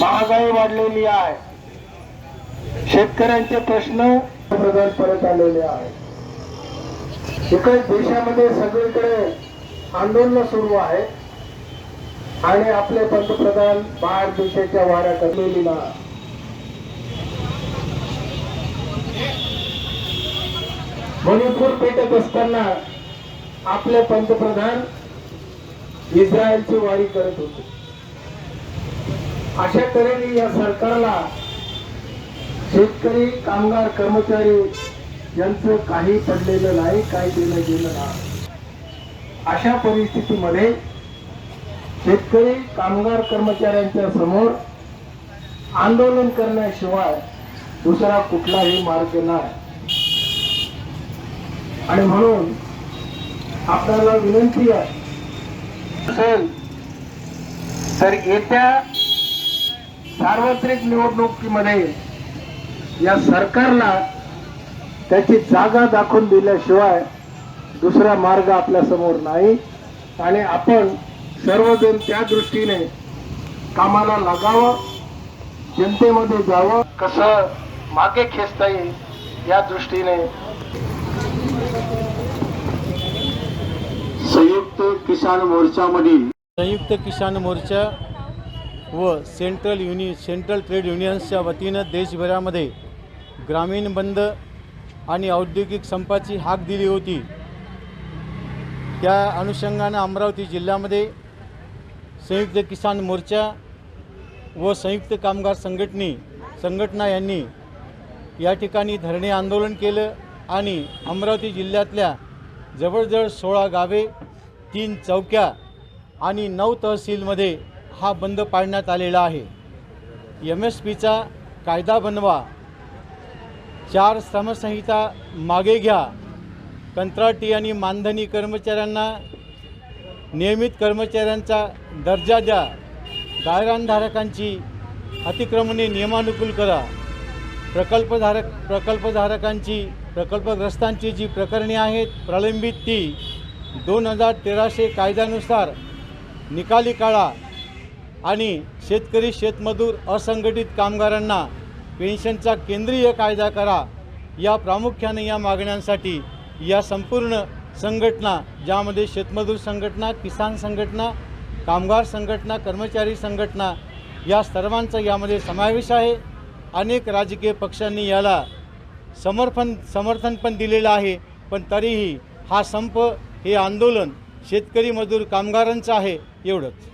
महागाई वाढलेली आहे. शेतकऱ्यांचे प्रश्न प्रधान परत आलेले आहे इकडे देशामध्ये सगळीकडे आंदोलन सुरू आहे. आणि आपले पंतप्रधान बाहेर देशाच्या वाऱ्या करलेली ना मणिपूर पेटत असताना आपले पंतप्रधान इस्रायलची वारी करत होते. अशा तऱ्हेने या सरकारला शेतकरी कामगार कर्मचारी यांचं काही पडलेलं नाही काही दिलं गेलं नाही. अशा परिस्थितीमध्ये शेतकरी कामगार कर्मचाऱ्यांच्या समोर आंदोलन करण्याशिवाय दुसरा कुठलाही मार्ग नाही. आणि म्हणून आपल्याला विनंती आहे. तर येत्या सार्वत्रिक निवडणुकीमध्ये या सरकारला त्याची जागा दाखवून दिल्याशिवाय दुसरा मार्ग आपल्यासमोर नाही. आणि आपण सर्वजण त्या दृष्टीने कामाला लागावं जनतेमध्ये जावं. कसं मागे खेचता येईल या दृष्टीने संयुक्त किसान मोर्चामधील संयुक्त किसान मोर्चा व सेंट्रल युनि सेंट्रल ट्रेड युनियन्सच्या वतीनं देशभरामध्ये ग्रामीण बंद आणि औद्योगिक संपाची हाक दिली होती. त्या अनुषंगानं अमरावती जिल्ह्यामध्ये संयुक्त किसान मोर्चा व संयुक्त कामगार संघटने संघटना यांनी या ठिकाणी धरणे आंदोलन केलं आणि अमरावती जिल्ह्यातल्या जवळजवळ सोळा गावे तीन चौक्या आणि नऊ तहसीलमध्ये हा बंद पाळण्यात आलेला आहे. एम एस पीचा कायदा बनवा. चार श्रमसंहिता मागे घ्या. कंत्राटी आणि मानधनी कर्मचाऱ्यांना नियमित कर्मचाऱ्यांचा दर्जा द्या. गायरानधारकांची अतिक्रमणे नियमानुकूल करा. प्रकल्पधारक प्रकल्पधारकांची प्रकल्पग्रस्तांची जी प्रकरणे आहेत प्रलंबित ती. दोन हजार तेराशे कायद्यानुसार निकाली काळा आणि शेतकरी शेतमजूर असंघटित कामगारांना पेन्शनचा केंद्रीय कायदा करा. या प्रामुख्याने या मागण्यांसाठी या संपूर्ण संघटना ज्यामध्ये शेतमजूर संघटना किसान संघटना कामगार संघटना कर्मचारी संघटना या सर्वांचा यामध्ये समावेश आहे. अनेक राजकीय पक्षांनी याला समर्थन समर्थन पण दिलेलं आहे. पण तरीही हा संप हे आंदोलन शेतकरी मजूर कामगारांचं आहे एवढंच.